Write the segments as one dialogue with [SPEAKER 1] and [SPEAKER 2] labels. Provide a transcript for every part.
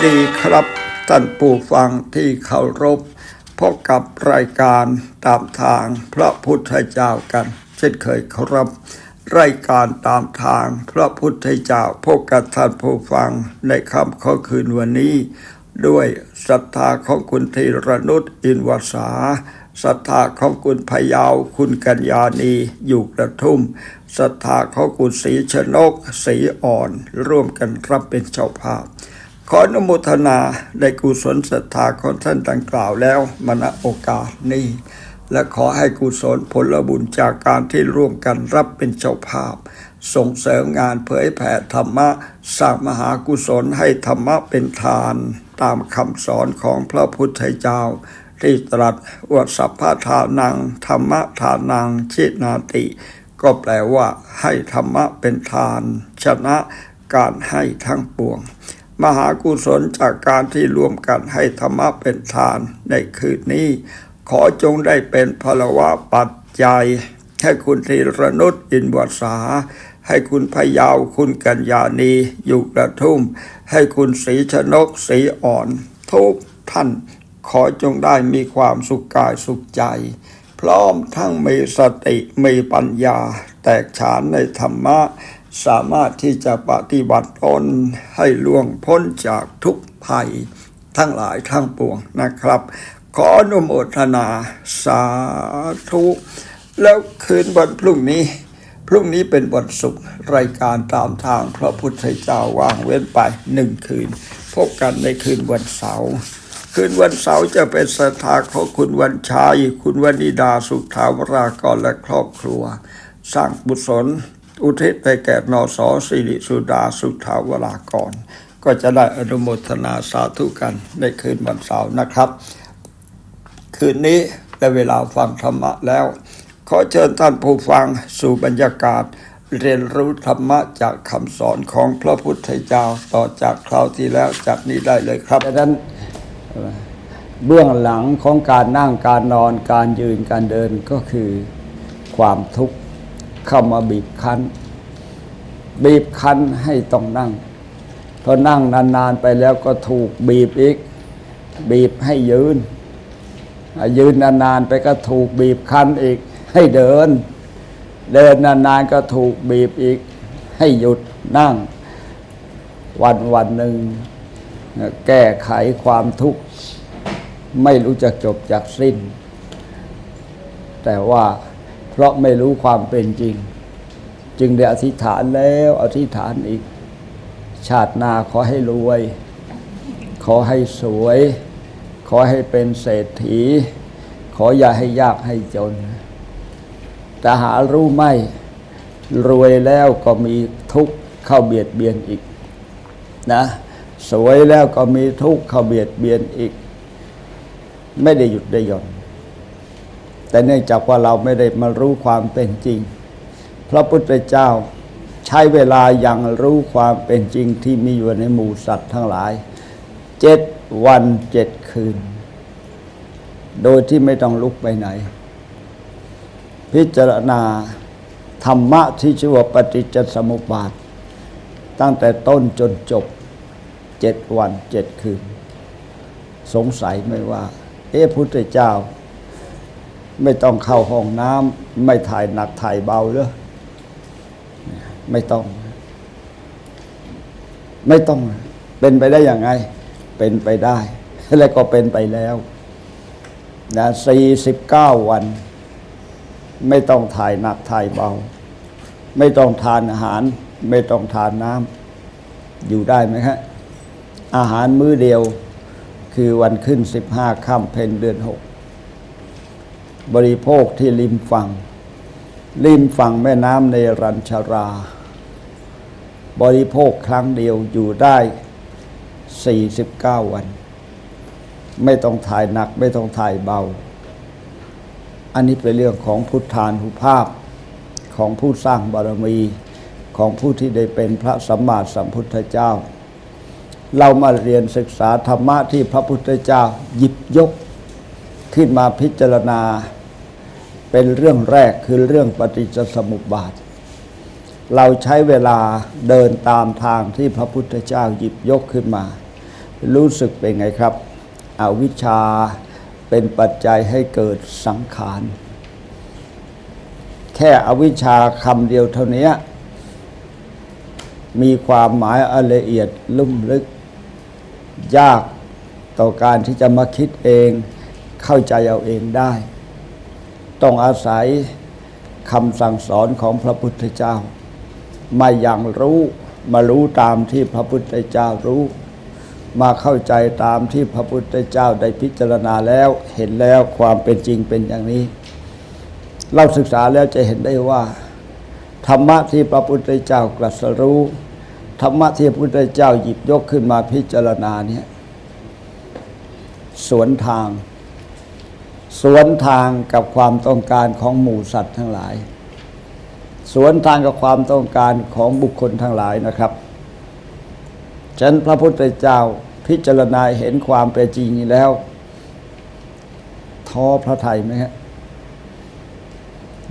[SPEAKER 1] ดีครับท่านผู้ฟังที่เคารพพบกับรายการตามทางพระพุทธเจ้ากัน เช่นเคยครับ รายการตามทางพระพุทธเจ้าพบกับท่านผู้ฟังในค่ำข้อคืนวันนี้ ด้วยศรัทธาของคุณธีรนุชอินวสาศรัทธาของคุณพยาวคุณกัญญาณีอยู่กระทุ่มศรัทธาของคุณศรีชนกศรีอ่อน ร่วมกันรับเป็นเจ้าภาพ ขออนุโมทนาในกุศลศรัทธาของท่านดังกล่าวแล้วมาณโอกาสนี้ และขอให้กุศลผลบุญจากการที่ร่วมกันรับเป็นเจ้าภาพ ส่งเสริมงานเผยแผ่ธรรมะสร้างมหากุศลให้ธรรมะเป็นทาน ตามคำสอนของพระพุทธเจ้าที่ตรัสว่าสัพพะทานัง ธรรมะทานังชินาติ ก็แปลว่าให้ธรรมะเป็นทาน ชนะการให้ทั้งปวง มหากุศลจากการที่รวมกันให้ธรรมะเป็นทานในคืนนี้ ขอจงได้เป็นพลวะปัจจัย ให้คุณธีรนุชอินวสาให้คุณพยาวคุณกัญญาณีอยู่กระทุ่ม ให้คุณศรีชนกศรีอ่อนทุกท่าน ขอจงได้มีความสุขกายสุขใจ พร้อมทั้งมีสติมีปัญญา แตกฉานในธรรมะ สามารถที่จะปฏิบัติตนให้ล่วงพ้นจากทุกภัยทั้งหลายทั้งปวงนะครับ ขออนุโมทนาสาธุ แล้วคืนวันพรุ่งนี้ พรุ่งนี้เป็นวันศุกร์รายการตามทางพระพุทธเจ้าวางเว้นไปหนึ่งคืน พบกันในคืนวันเสาร์คืนวันเสาร์จะเป็นสถาของคุณวันชัยคุณวนิดาสุขาวรากรและครอบครัว สร้างบุญศล อุทิศไปแก่นอสอสิริสุดาสุขถาวรากร ก็จะได้อนุโมทนาสาธุกันในคืนวันเสาร์นะครับ คืนนี้ได้เวลาฟังธรรมะแล้ว ขอเชิญท่านผู้ฟังสู่บรรยากาศ เรียนรู้ธรรมะจากคำสอนของพระพุทธเจ้าต่อจากคราวที่แล้วจากนี้ได้เลยครับ
[SPEAKER 2] ดังนั้นเบื้องหลังของการนั่งการนอนการยืนการเดินก็คือความทุกข์ เข้ามาบีบคั้น บีบคั้นให้ต้องนั่งพอนั่งนานๆไปแล้วก็ถูกบีบอีก บีบให้ยืน ยืนนานๆไปก็ถูกบีบคั้นอีก ให้เดิน เดินนานๆก็ถูกบีบอีก ให้หยุดนั่ง วันวันหนึ่งแก้ไขความทุกข์ ไม่รู้จักจบจากสิ้น แต่ว่า เพราะไม่รู้ความเป็นจริง จึงได้อธิษฐานแล้วอธิษฐานอีก ชาติหน้าขอให้รวย ขอให้สวย ขอให้เป็นเศรษฐี ขออย่าให้ยากให้จน แต่หารู้ไหมรวยแล้วก็มีทุกข์เข้าเบียดเบียนอีก นะ สวยแล้วก็มีทุกข์เข้าเบียดเบียนอีก ไม่ได้หยุดได้หย่อน แต่เนื่องจากว่าเราไม่ได้มารู้ความเป็นจริง พระพุทธเจ้าใช้เวลาอย่างรู้ความเป็นจริงที่มีอยู่ในหมู่สัตว์ทั้งหลายเจ็ดวันเจ็ดคืน โดยที่ไม่ต้องลุกไปไหน พิจารณาธรรมะที่ชื่อว่าปฏิจจสมุปบาท ตั้งแต่ต้นจนจบเจ็ดวันเจ็ดคืน สงสัยไหมว่า เอ๊ะพุทธเจ้า ไม่ต้องเข้าห้องน้ำไม่ถ่ายหนักถ่ายเบาเลยไม่ต้อง ไม่ต้อง เป็นไปได้อย่างไง เป็นไปได้ และก็เป็นไปแล้วนะสี่สิบเก้าวัน ไม่ต้องถ่ายหนักถ่ายเบา ไม่ต้องทานอาหาร ไม่ต้องทานน้ำอยู่ได้ไหมครับอาหารมื้อเดียว คือวันขึ้นสิบห้าค่ำเพ็ญเดือนหก บริโภคที่ริมฝั่งริมฝั่งแม่น้ำในรัญชารา บริโภคครั้งเดียวอยู่ได้สี่สิบเก้าวัน ไม่ต้องถ่ายหนักไม่ต้องถ่ายเบา อันนี้เป็นเรื่องของพุทธานุภาพของผู้สร้างบารมีของผู้ที่ได้เป็นพระสัมมาสัมพุทธเจ้า เรามาเรียนศึกษาธรรมะที่พระพุทธเจ้าหยิบยก ขึ้นมาพิจารณา เป็นเรื่องแรกคือเรื่องปฏิจจสมุปบาท เราใช้เวลาเดินตามทางที่พระพุทธเจ้าหยิบยกขึ้นมา รู้สึกเป็นไงครับอวิชชาเป็นปัจจัยให้เกิดสังขารแค่อวิชชาคำเดียวเท่านี้มีความหมายละเอียดลุ่มลึก ยากต่อการที่จะมาคิดเอง เข้าใจเอาเองได้ ต้องอาศัยคำสั่งสอนของพระพุทธเจ้า มาอย่างรู้มารู้ตามที่พระพุทธเจ้ารู้ มาเข้าใจตามที่พระพุทธเจ้าได้พิจารณาแล้วเห็นแล้วความเป็นจริงเป็นอย่างนี้ เราศึกษาแล้วจะเห็นได้ว่า ธรรมะที่พระพุทธเจ้ากลัสรู้ธรรมะที่พระพุทธเจ้าหยิบยกขึ้นมาพิจารณาเนี่ยสวนทาง สวนทางกับความต้องการของหมู่สัตว์ทั้งหลาย สวนทางกับความต้องการของบุคคลทั้งหลายนะครับฉันพระพุทธเจ้าพิจารณาเห็นความเป็นจริงนี้แล้ว ท้อพระไทยไหมฮะ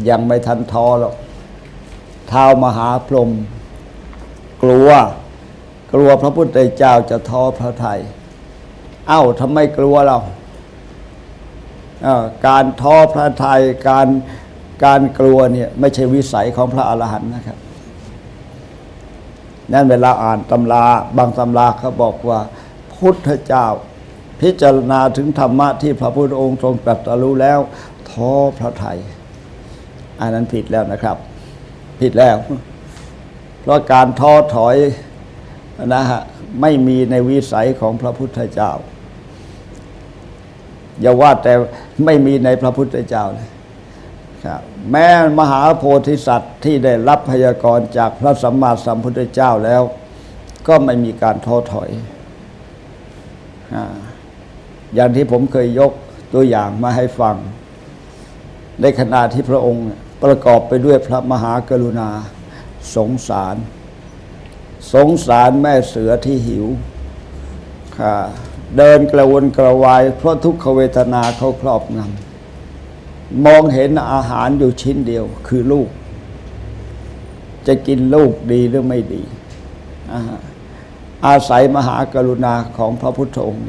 [SPEAKER 2] ยังไม่ทันท้อหรอกท้าวมหาพรหมกลัว กลัวพระพุทธเจ้าจะท้อพระไทยเอ้าทำไมกลัวเรา การท้อพระทยการการกลัวเนี่ยไม่ใช่วิสัยของพระอรหันต์นะครับนั่นเวลาอ่านตำราบางตำราเขาบอกว่า พุทธเจ้า พิจารณาถึงธรรมะที่พระพุทธองค์ทรงตรัสรู้แล้ว ท้อพระไทยอันนั้นผิดแล้วนะครับ ผิดแล้ว เพราะการท้อถอยนะฮะไม่มีในวิสัยของพระพุทธเจ้า อย่าว่าแต่ ไม่มีในพระพุทธเจ้าเลยครับแม้มหาโพธิสัตว์ที่ได้รับพยากรณ์จากพระสัมมาสัมพุทธเจ้าแล้ว ก็ไม่มีการท้อถอยอาอย่างที่ผมเคยยกตัวอย่างมาให้ฟัง ในขณะที่พระองค์ประกอบไปด้วยพระมหากรุณา สงสาร สงสารแม่เสือที่หิวค่ะ เดินกระวนกระวาย เพราะทุกขเวทนาเขาครอบงำมองเห็นอาหารอยู่ชิ้นเดียว คือลูก จะกินลูกดีหรือไม่ดี อาศัยมหากรุณาของพระพุทธองค์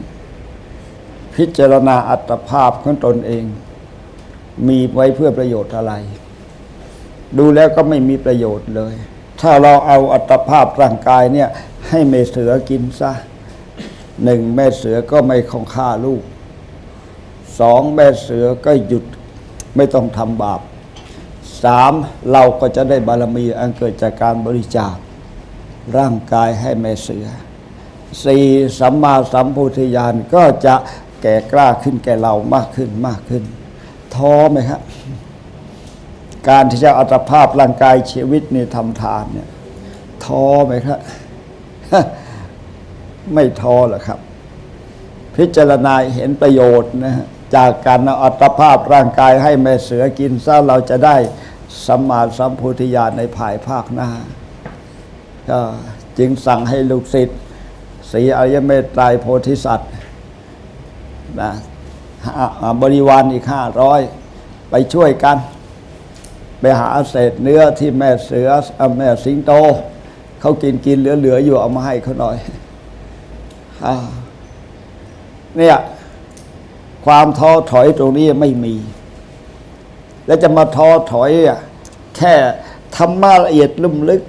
[SPEAKER 2] พิจารณาอัตภาพของตนเอง มีไว้เพื่อประโยชน์อะไร ดูแล้วก็ไม่มีประโยชน์เลย ถ้าเราเอาอัตภาพร่างกายเนี่ย ให้แม่เสือกินซะ หนึ่งแม่เสือก็ไม่คงฆ่าลูกสองแม่เสือก็หยุดไม่ต้องทำบาปสามเราก็จะได้บารมีอันเกิดจากการบริจาค ร่างกายให้แม่เสือสี่สัมมาสัมพุทธญาณก็จะแก่กล้าขึ้นแก่เรามากขึ้นมากขึ้น ท้อไหมครับการที่จะอัตภาพร่างกายชีวิตนี่ทำทานเนี่ยท้อไหมครับ ไม่ท้อหรอกครับ พิจารณาเห็นประโยชน์นะฮะจากการอัตภาพร่างกายให้แม่เสือกินซะเราจะได้สัมมาสัมพุทธญาณในภายภาคหน้าก็จึงสั่งให้ลูกศิษย์สีอริยเมตไตรโพธิสัตว์นะบริวารอีกห้าร้อยไปช่วยกัน ไปหาเศษเนื้อที่แม่เสือแม่สิงโต เขากินกินเหลือ ๆ อยู่เอามาให้เขาหน่อย เนี่ยความท้อถอยตรงนี้ไม่มี แล้วจะมาท้อถอยอะแค่ธรรมะละเอียดลุ่มลึก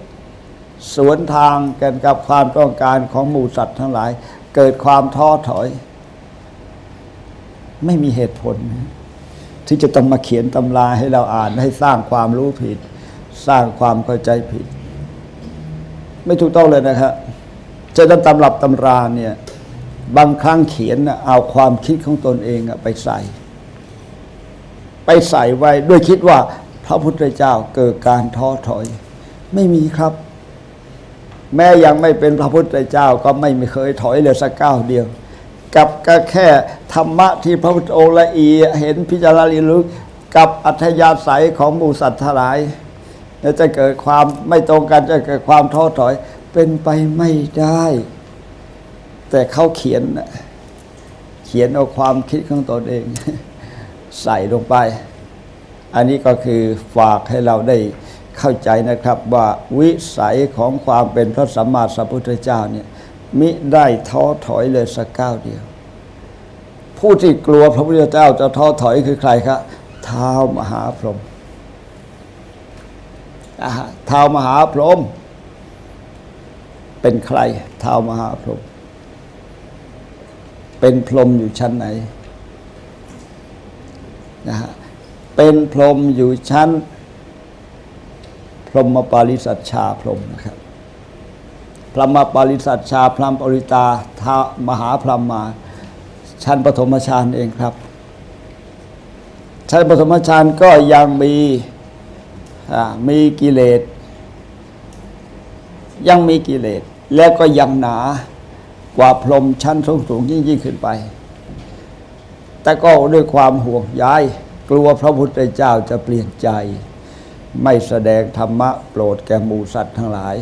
[SPEAKER 2] สวนทางกันกับความต้องการของหมู่สัตว์ทั้งหลาย เกิดความท้อถอย ไม่มีเหตุผล ที่จะต้องมาเขียนตำราให้เราอ่านให้สร้างความรู้ผิด สร้างความเข้าใจผิด ไม่ถูกต้องเลยนะครับ จะนั้นตำรับตำราเนี่ยบางครั้งเขียนเอาความคิดของตนเองไปใส่ ไปใส่ไว้ด้วยคิดว่าพระพุทธเจ้าเกิดการท้อถอย ไม่มีครับ แม้ยังไม่เป็นพระพุทธเจ้าก็ไม่เคยถอยเลยสักก้าวเดียว กับก็แค่ธรรมะที่พระพุทธองค์ละเอียดเห็นพิจารณาเรียนรู้กับอัธยาศัยของหมู่สัตว์ทั้งหลายจะเกิดความไม่ตรงกันจะเกิดความท้อถอย เป็นไปไม่ได้ แต่เขาเขียน เขียนเอาความคิดของตนเอง ใส่ลงไป อันนี้ก็คือฝากให้เราได้เข้าใจนะครับว่าวิสัยของความเป็นพระสัมมาสัมพุทธเจ้าเนี่ยมิได้ท้อถอยเลยสักก้าวเดียว ผู้ที่กลัวพระพุทธเจ้าจะท้อถอยคือใครครับท้าวมหาพรหมท้าวมหาพรหม เป็นใครท้าวมหาพรหมเป็นพรหมอยู่ชั้นไหนนะฮะเป็นพรหมอยู่ชั้น พรหมปาริสัชชาพรหมนะครับพระมปาริสัชชาพรหมปริตาทามหาพรหมมา ชั้นปฐมฌานเองครับ ชั้นปฐมฌานก็ยังมีมีกิเลสยังมีกิเลส แล้วก็ยังหนากว่าพรมชั้นสูงสูงยิ่งยิ่งขึ้นไป แต่ก็ด้วยความห่วงใยกลัวพระพุทธเจ้าจะเปลี่ยนใจ ไม่แสดงธรรมะโปรดแก่หมูสัตว์ทั้งหลาย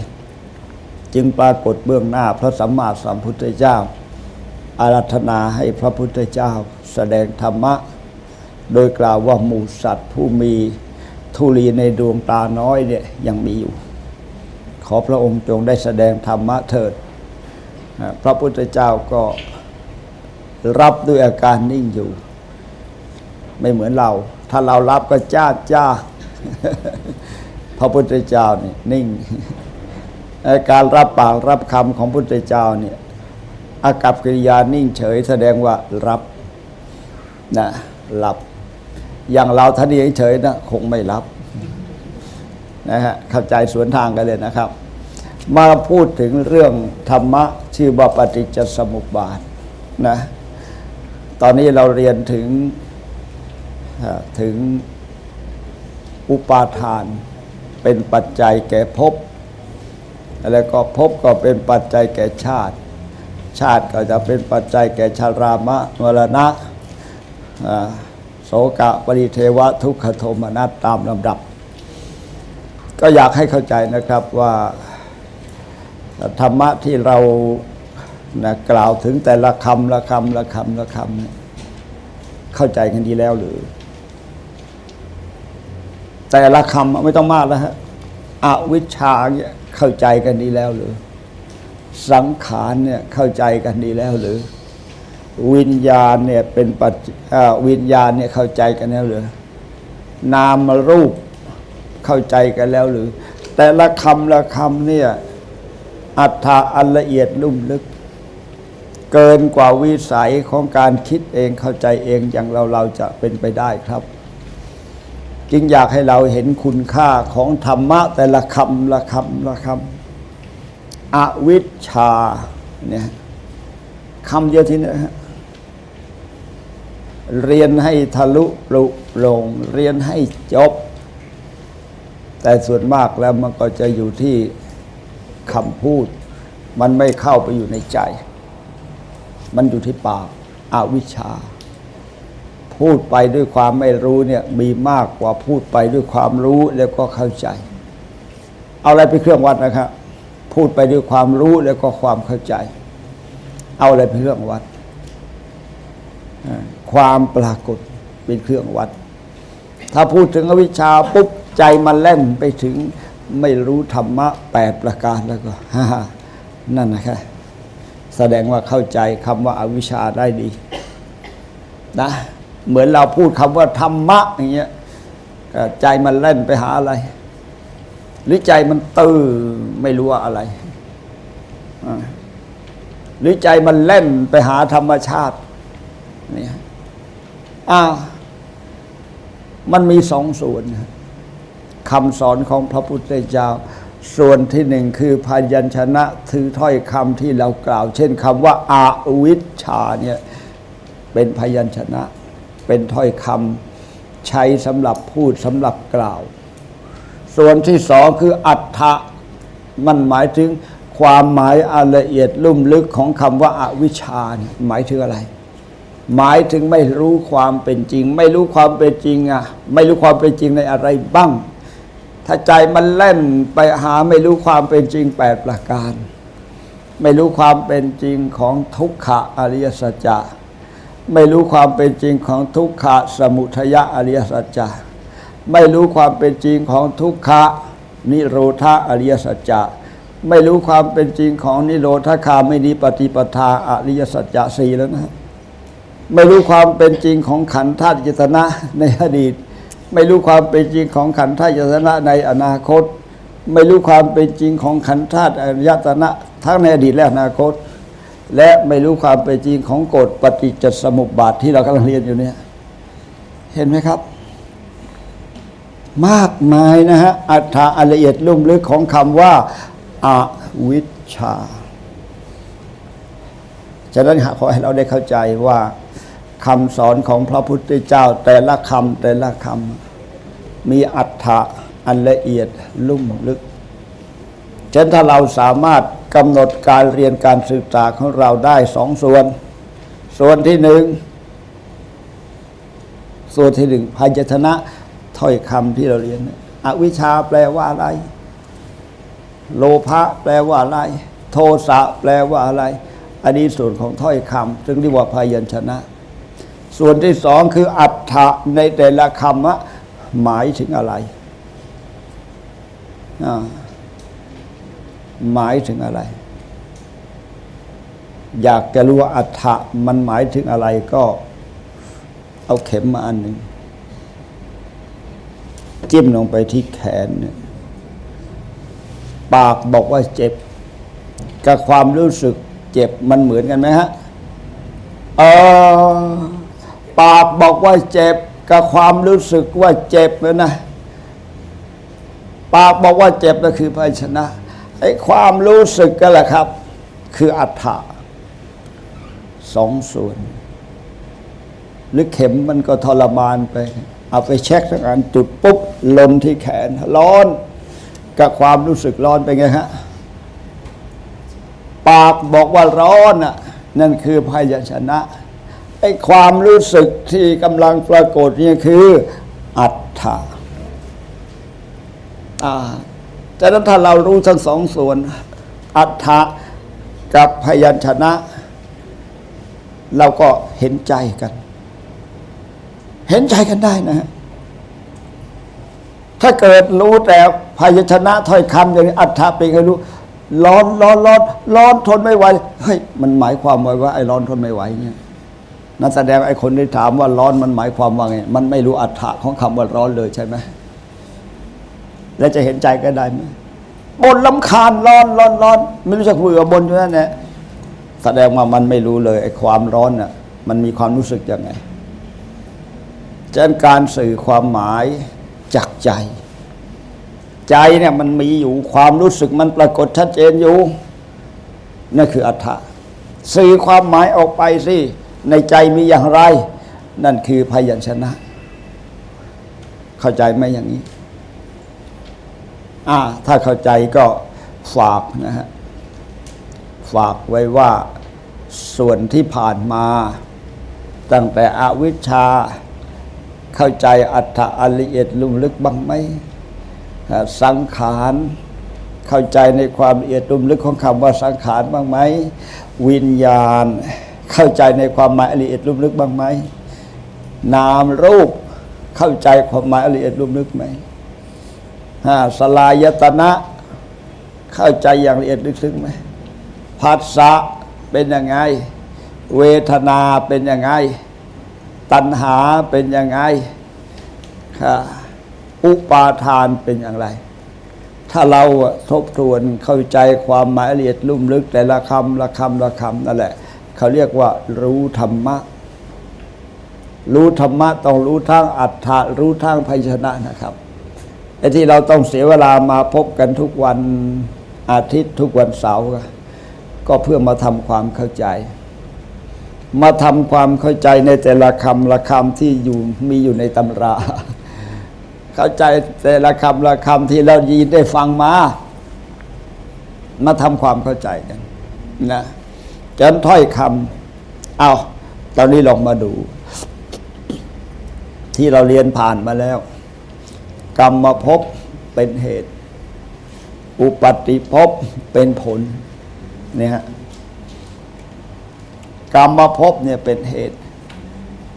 [SPEAKER 2] จึงปรากฏเบื้องหน้าพระสัมมาสัมพุทธเจ้า อารัธนาให้พระพุทธเจ้า แสดงธรรมะ โดยกล่าวว่าหมูสัตว์ผู้มีทุลีในดวงตาน้อยเนี่ยยังมีอยู่ อพระองค์จงได้แสดงธรรมะเถิด พระพุทธเจ้าก็รับด้วยอาการนิ่งอยู่ ไม่เหมือนเรา ถ้าเรารับก็จ้าจ้า พระพุทธเจ้านี่นิ่ง การรับปากรับคำของพุทธเจ้าเนี่ยอากับกิริยานิ่งเฉย แสดงว่ารับนะรับ อย่างเราท่านี้เฉยนะคงไม่รับนะฮะเข้าใจสวนทางกันเลยนะครับ มาพูดถึงเรื่องธรรมะชื่อว่าปฏิจจสมุปบาทนะตอนนี้เราเรียนถึงถึงอุปาทานเป็นปัจจัยแก่ภพแล้วก็ภพก็เป็นปัจจัยแก่ชาติ ชาติก็จะเป็นปัจจัยแก่ชารามะมรณะอ่าโสกะปริเทวะทุกขโทมนัสตามลำดับ ก็อยากให้เข้าใจนะครับว่า ธรรมะที่เรานะกล่าวถึงแต่ละคำละคำละคำละคำเข้าใจกันดีแล้วหรือ แต่ละคำไม่ต้องมากแล้วฮะอวิชชาเนี่ยเข้าใจกันดีแล้วหรือ สังขารเนี่ยเข้าใจกันดีแล้วหรือ วิญญาณเนี่ยเป็นปัจวิญญาณเนี่ยเข้าใจกันแล้วหรือ นามรูปเข้าใจกันแล้วหรือ แต่ละคำละคำเนี่ย ถะอันละเอียดลุ่มลึก เกินกว่าวิสัยของการคิดเองเข้าใจเองอย่างเราเราจะเป็นไปได้ครับ จึงอยากให้เราเห็นคุณค่าของธรรมะแต่ละคำละคำละคำอวิชชาเนี่ยคำเดียวทีนี้นะฮะเรียนให้ทะลุปลุโปร่งเรียนให้จบ แต่ส่วนมากแล้วมันก็จะอยู่ที่คำพูด มันไม่เข้าไปอยู่ในใจ มันอยู่ที่ปากอวิชชา พูดไปด้วยความไม่รู้เนี่ยมีมากกว่าพูดไปด้วยความรู้แล้วก็เข้าใจ เอาอะไรไปนเครื่องวัดนะครับ พูดไปด้วยความรู้แล้วก็ความเข้าใจ เอาอะไรเป็นเครื่องวัด ความปรากฏเป็นเครื่องวัด ถ้าพูดถึงอวิชชาปุ๊บใจมันแล่นไปถึงไม่รู้ธรรมะแปดประการแล้วก็ฮ่า นั่นนะครับแสดงว่าเข้าใจคำว่าอาวิชชาได้ดีนะเหมือนเราพูดคำว่าธรรมะอย่างเงี้ยใจมันเล่นไปหาอะไร หรือใจมันตื้อไม่รู้ว่าอะไรหรือใจมันเล่นไปหาธรรมชาติเนี่ยอ้าวมันมีสองส่วนคำสอนของพระพุทธเจ้า ส่วนที่หนึ่งคือพยัญชนะถือถ้อยคำที่เรากล่าว เช่นคำว่าอาวิชชาเนี่ยเป็นพยัญชนะ เป็นถ้อยคำใช้สำหรับพูดสำหรับกล่าว ส่วนที่สองคืออัฏฐะมันหมายถึงความหมายอันละเอียดลุ่มลึกของคำว่าอาวิชชาหมายถึงอะไร หมายถึงไม่รู้ความเป็นจริง ไม่รู้ความเป็นจริงอะไม่รู้ความเป็นจริงในอะไรบ้าง ถ้าใจมันเล่นไปหาไม่รู้ความเป็นจริงแปดประการ ไม่รู้ความเป็นจริงของทุกขะอริยสัจจะไม่รู้ความเป็นจริงของทุกขะสมุทยะอริยสัจจะไม่รู้ความเป็นจริงของทุกขะนิโรธาอริยสัจจะไม่รู้ความเป็นจริงของนิโรธคาไม่ดีปฏิปทาอริยสัจจะสี่แล้วนะ ไม่รู้ความเป็นจริงของขันธ์ธาตุยตนะในอดีต ไม่รู้ความเป็นจริงของขันธ์ธาตุยตนะในอนาคต ไม่รู้ความเป็นจริงของขันธ์ธาตุอายตนะทั้งในอดีตและอนาคต และไม่รู้ความเป็นจริงของกฎปฏิจจสมุปบาทที่เรากำลังเรียนอยู่เนี่ยเห็นไหมครับ มากมายนะฮะอัฏฐะละเอียดลุ่มลึกของคำว่าอาวิชชา ฉะนั้นขอให้เราได้เข้าใจว่า คำสอนของพระพุทธเจ้าแต่ละคำแต่ละคำมีอัฏฐะอันละเอียดลุ่มลึกฉะนั้นถ้าเราสามารถกำหนดการเรียนการศึกษาของเราได้สองส่วน ส่วนที่หนึ่งส่วนที่หนึ่งพยัญชนะถ้อยคำที่เราเรียนนี่อวิชชาแปลว่าอะไร โลภะแปลว่าอะไร โทสะแปลว่าอะไร อันนี้ส่วนของถ้อยคำซึ่งเรียกว่าพยัญชนะ ส่วนที่สองคืออัฏฐะในแต่ละคำว่าหมายถึงอะไร หมายถึงอะไร อยากจะรู้ว่าอัฏฐะมันหมายถึงอะไรก็ เอาเข็มมาอันหนึ่งจิ้มลงไปที่แขนเนี่ยปากบอกว่าเจ็บ กับความรู้สึกเจ็บมันเหมือนกันไหมฮะ เออ ปากบอกว่าเจ็บกับความรู้สึกว่าเจ็บเลยนะ ปากบอกว่าเจ็บก็คือภาชนะไอ้ความรู้สึกก็แหละครับ คืออัฏฐะสองส่วน หรือเข็มมันก็ทรมานไป เอาไปเช็คสักอันจุดปุ๊บลนที่แขนร้อนกับความรู้สึกร้อนเป็นไงฮะปากบอกว่าร้อนอะนั่นคือพยัญชนะ ไอ้ความรู้สึกที่กำลังปรากฏเนี่ยคืออัฏฐะอ่าแต่นั้นถ้าเรารู้ทั้งสองส่วน อัฏฐะกับพยัญชนะ เราก็เห็นใจกัน เห็นใจกันได้นะฮะถ้าเกิดรู้แต่พยัญชนะถ้อยคำอย่างนี้อัฏฐะเป็นไงรู้ร้อนร้อนร้อนร้อนทนไม่ไหวเฮ้ยมันหมายความว่าว่าไอ้ร้อนทนไม่ไหวเนี่ย นั่นแสดงไอ้คนที่ถามว่าร้อนมันหมายความว่าไง มันไม่รู้อัฏฐะของคำว่าร้อนเลยใช่ไหมแล้วจะเห็นใจก็ได้ไหมบนลำคาญร้อนร้อนร้อนไม่รู้จะคุยกับบนอยู่นั่นแหละแสดงว่ามันไม่รู้เลยไอ้ความร้อนน่ะมันมีความรู้สึกยังไงฉะนั้นการสื่อความหมายจากใจ ใจเนี่ยมันมีอยู่ความรู้สึกมันปรากฏชัดเจนอยู่นั่นคืออัฏฐะสื่อความหมายออกไปสิ ในใจมีอย่างไร นั่นคือพยัญชนะ เข้าใจไหมอย่างนี้ อ่า ถ้าเข้าใจก็ฝากนะฮะ ฝากไว้ว่าส่วนที่ผ่านมา ตั้งแต่อวิชชา เข้าใจอัฏฐะอันละเอียดลุ่มลึกบ้างไหมสังขารเข้าใจในความละเอียดลุ่มลึกของคำว่าสังขารบ้างไหม วิญญาณ เข้าใจในความหมายละเอียดลุ่มลึกบ้างไหมนามรูปเข้าใจความหมายละเอียดลุ่มลึกไหมอ่าสลายตนะ เข้าใจอย่างละเอียดลึกซึ้งไหมผัสสะเป็นยังไง เวทนาเป็นยังไง ตัณหาเป็นยังไงค่ะอุปาทานเป็นอย่างไร ถ้าเราทบทวนเข้าใจความหมายละเอียดลุ่มลึก แต่ละคำละคำละคำนั่นแหละ เขาเรียกว่า รู้ธรรมะ รู้ธรรมะต้องรู้ทั้งอัฏฐะรู้ทั้งพยชนะนะครับไอ้ที่เราต้องเสียเวลามาพบกันทุกวันอาทิตย์ทุกวันเสาร์ก็ก็เพื่อมาทำความเข้าใจ มาทำความเข้าใจในแต่ละคำละคำที่อยู่มีอยู่ในตำรา เข้าใจแต่ละคำละคำที่เรายินได้ฟังมา มาทำความเข้าใจกันนะ จนถ้อยคำเอาตอนนี้ลองมาดู ที่เราเรียนผ่านมาแล้ว กรรมภพเป็นเหตุ อุปาติภพเป็นผลเนี่ยฮะกรรมภพเนี่ยเป็นเหตุ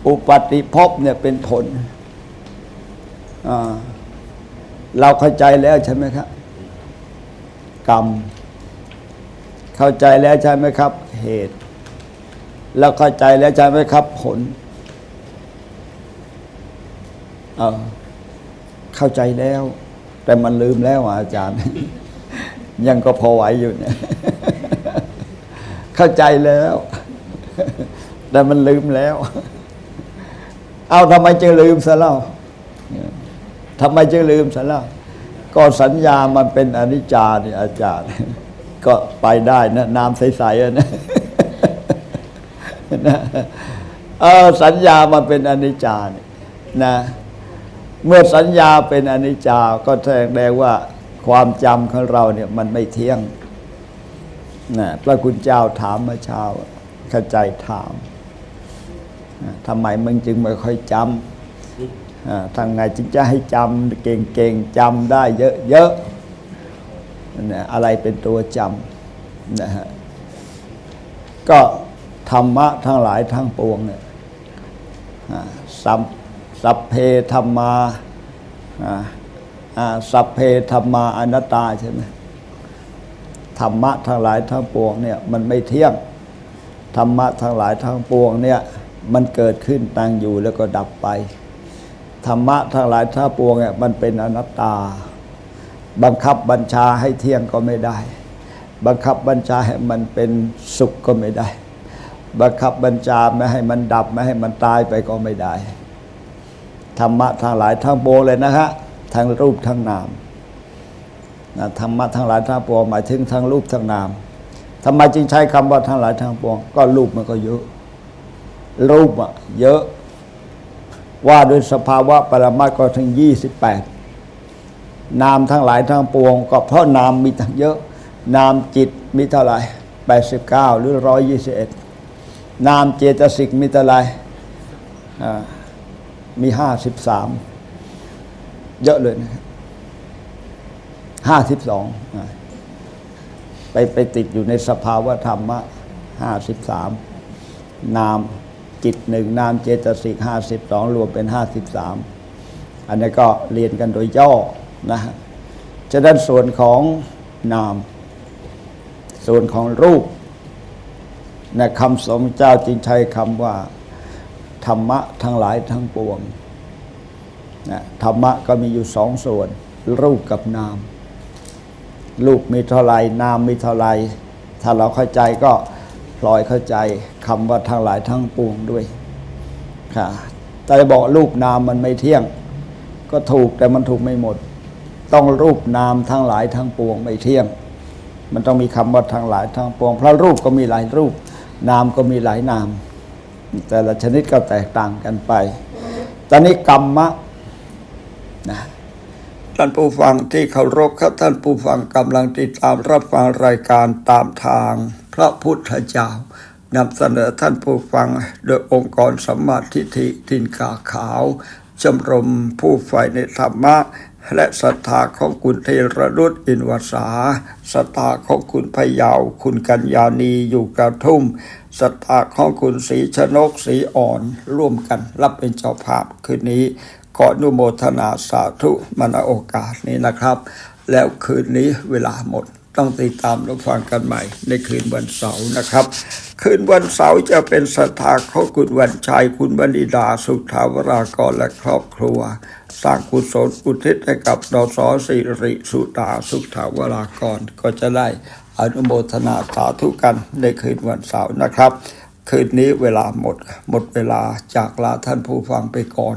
[SPEAKER 2] อุปาติภพเนี่ยเป็นผลเราเข้าใจแล้วใช่ไหมครับ กรรม เข้าใจแล้วใช่ไหมครับ เหตุ แล้วเข้าใจแล้วใช่ไหมครับ ผลเออเข้าใจแล้ว แต่มันลืมแล้วอาจารย์ ยังก็พอไหวอยู่เนี่ยเข้าใจแล้ว แต่มันลืมแล้ว เอาทำไมจึงลืมซะเล่าทำไมจึงลืมซะเล่าก็สัญญามันเป็นอนิจจาเนี่ยอาจารย์ ก็ไปได้นะน้ำใสๆนะนะสัญญามันเป็นอนิจจานี่นะเมื่อสัญญาเป็นอนิจจาก็แสดงว่าความจำของเราเนี่ยมันไม่เที่ยงนะพระคุณเจ้าถามเมื่อเช้าเข้าใจถามทำไมมึงจึงไม่ค่อยจำทางไงจึงจะให้จำเก่งๆจำได้เยอะๆ นะอะไรเป็นตัวจำนะฮะก็ธรรมะทั้งหลายทั้งปวงเนี่ยสัมสัพเพธรรมาสัพเพธรรมาอนัตตาใช่ไหมธรรมะทั้งหลายทั้งปวงเนี่ยมันไม่เที่ยงธรรมะทั้งหลายทั้งปวงเนี่ยมันเกิดขึ้นตั้งอยู่แล้วก็ดับไป ธรรมะทั้งหลายทั้งปวงเนี่ยมันเป็นอนัตตา บังคับบัญชาให้เที่ยงก็ไม่ได้ บังคับบัญชาให้มันเป็นสุขก็ไม่ได้ บังคับบัญชาไม่ให้มันดับไม่ให้มันตายไปก็ไม่ได้ ธรรมะทั้งหลายทั้งปวงเลยนะฮะทั้งรูปทั้งนามนะธรรมะทั้งหลายทั้งปวงหมายถึงทั้งรูปทั้งนามทำไมจึงใช้คำว่าทั้งหลายทั้งปวง ก็รูปมันก็เยอะ รูปอะเยอะ ว่าโดยสภาวะปรมัตถ์ก็ถึงยี่สิบแปด นามทั้งหลายทั้งปวง ก็เพราะนามมีทั้งเยอะ นามจิตมีเท่าไหร่แปดสิบเก้าหรือร้อยยี่สิบเอ็ดนามเจตสิกมีเท่าไหร่มีห้าสิบสามเยอะเลยนะห้าสิบสองไปไปติดอยู่ในสภาวะธรรมะห้าสิบสามนามจิตหนึ่งนามเจตสิกห้าสิบสองรวมเป็นห้าสิบสามอันนี้ก็เรียนกันโดยย่อ นะฮะฉะนั้นส่วนของนาม ส่วนของรูปนะคำสมเจ้าจึงใช้คำว่า ธรรมะทั้งหลายทั้งปวงนะธรรมะก็มีอยู่สองส่วน รูปกับนาม รูปมีเท่าไรนามมีเท่าไรถ้าเราเข้าใจก็พลอยเข้าใจคำว่าทั้งหลายทั้งปวงด้วยค่ะแต่จะบอกรูปนามมันไม่เที่ยง ก็ถูกแต่มันถูกไม่หมด ต้องรูปนามทั้งหลายทั้งปวงไม่เที่ยง มันต้องมีคำว่าทั้งหลายทั้งปวง เพราะรูปก็มีหลายรูป นามก็มีหลายนาม แต่ละชนิดก็แตกต่างกันไป ตอนนี้กรรมะนะ
[SPEAKER 1] ท่านผู้ฟังที่เคารพครับท่านผู้ฟังกำลังติดตามรับฟังรายการตามทาง พระพุทธเจ้านำเสนอท่านผู้ฟังโดยองค์กรสมมาทิฏฐิทินกาขาวชมรมผู้ใฝ่ในธรรมะ และศรัทธาของคุณเทระรุตอินวสาศรัทธาของคุณพยาว คุณกัญญาณีอยู่กระทุ่มศรัทธาของคุณศรีชนกศรีอ่อนร่วมกันรับเป็นเจ้าภาพคืนนี้ขออนุโมทนาสาธุมาณโอกาสนี้นะครับ แล้วคืนนี้เวลาหมด ต้องติดตามรับฟังกันใหม่ ในคืนวันเสาร์นะครับ คืนวันเสาร์จะเป็นศรัทธาของคุณวันชัยคุณบดิดาสุทธาวรากรและครอบครัว สร้างกุศลอุทิศให้กับดสสิริสุตาสุทธาวรากรก็จะได้อนุโมทนาสาธุกันในคืนวันเสาร์นะครับ คืนนี้เวลาหมด หมดเวลาจากลาท่านผู้ฟังไปก่อน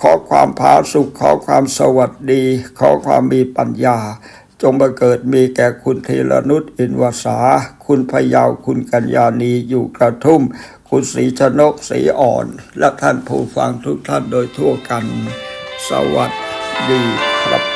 [SPEAKER 1] ขอความพาสุขขอความสวัสดี ขอความมีปัญญา จงบังเกิดมีแก่คุณเทรนุชอินวสา คุณพยาวคุณกัญญาณีอยู่กระทุ่ม คุณศรีชนกศรีอ่อน และท่านผู้ฟังทุกท่านโดยทั่วกัน สวัสดีครับ